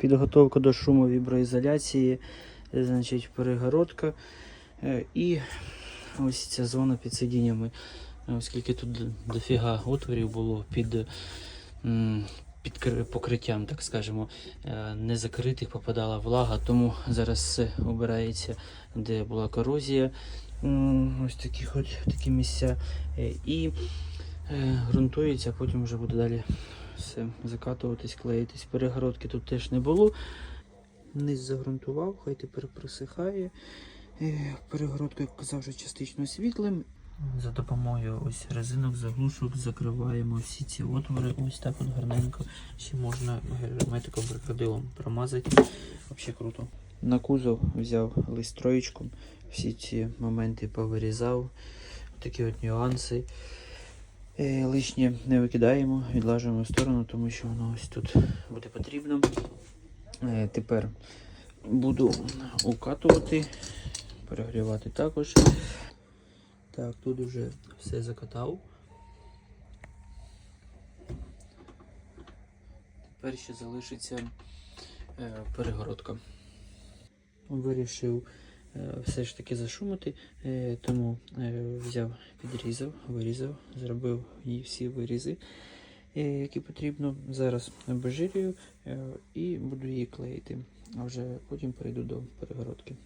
Підготовка до шумовіброізоляції, е, значить, перегородка. Е, І ось ця зона під сидіннями. Е, Оскільки тут дофіга отворів було під, під покриттям, так скажемо, е, не закритих попадала влага, тому зараз все обирається, де була корозія. Ось такі, хоч такі місця. І ґрунтується, а потім вже буде далі все закатуватись, клеїтись. Перегородки тут теж не було. Низ загрунтував, хай тепер просихає. Е, Перегородка, як казав, вже частично світлим. За допомогою ось резинок, заглушок закриваємо всі ці отвори. Ось так от гарненько. Ще можна герметиком крокодилом промазати. Взагалі круто. На кузов взяв лист троєчком, всі ці моменти повирізав. Такі от нюанси. Е, Лишнє не викидаємо, відлажуємо в сторону, тому що воно ось тут буде потрібно. Е, Тепер буду укатувати, перегрівати також. Так, тут вже все закатав. Тепер ще залишиться е, перегородка. Вирішив все ж таки зашумити, е, тому е, взяв, підрізав, вирізав, зробив її всі вирізи, е, які потрібно. Зараз обезжирюю е, і буду її клеїти, а вже потім перейду до перегородки.